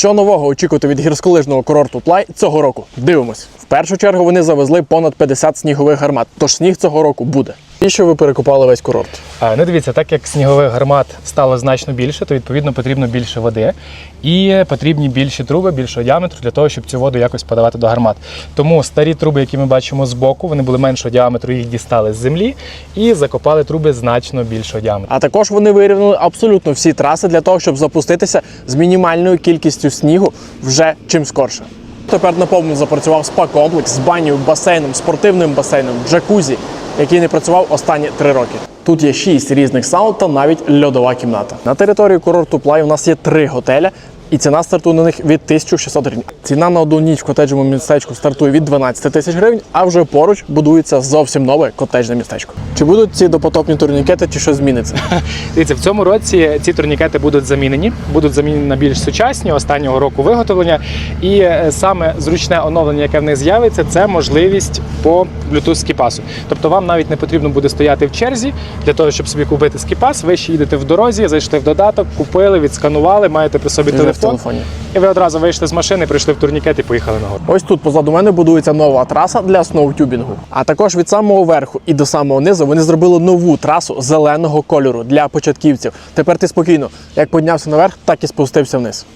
Що нового очікувати від гірськолижного курорту Плай цього року? Дивимось. В першу чергу вони завезли понад 50 снігових гармат, тож сніг цього року буде. І що ви перекопали весь курорт? А, Ну, дивіться, так як снігових гармат стало значно більше, то відповідно потрібно більше води і потрібні більші труби більшого діаметру для того, щоб цю воду якось подавати до гармат. Тому старі труби, які ми бачимо збоку, вони були меншого діаметру, їх дістали з землі і закопали труби значно більшого діаметру. А також вони вирівняли абсолютно всі траси для того, щоб запуститися з мінімальною кількістю снігу вже чим скорше. Тепер наповну запрацював спа-комплекс з банею, басейном, спортивним басейном, джакузі, який не працював останні три роки. Тут є шість різних саун та навіть льодова кімната. На території курорту Плай у нас є три готеля. І ціна стартує на них від 1600 гривень. Ціна на одну ніч в котеджному містечку стартує від 12 тисяч гривень, а вже поруч будується зовсім нове котеджне містечко. Чи будуть ці допотопні турнікети, чи що зміниться? Дивіться, в цьому році ці турнікети будуть замінені, будуть замінені на більш сучасні останнього року виготовлення. І е, саме зручне оновлення, яке в них з'явиться, це можливість по Bluetooth скіпасу. Тобто вам навіть не потрібно буде стояти в черзі для того, щоб собі купити скіпас. Ви ще їдете в дорозі, зайшли в додаток, купили, відсканували, маєте при собі в телефон. телефоні. І ви одразу вийшли з машини, прийшли в турнікет і поїхали нагору. Ось тут позаду мене будується нова траса для сноутюбінгу. А також від самого верху і до самого низу вони зробили нову трасу зеленого кольору для початківців. Тепер ти спокійно, як піднявся наверх, так і спустився вниз.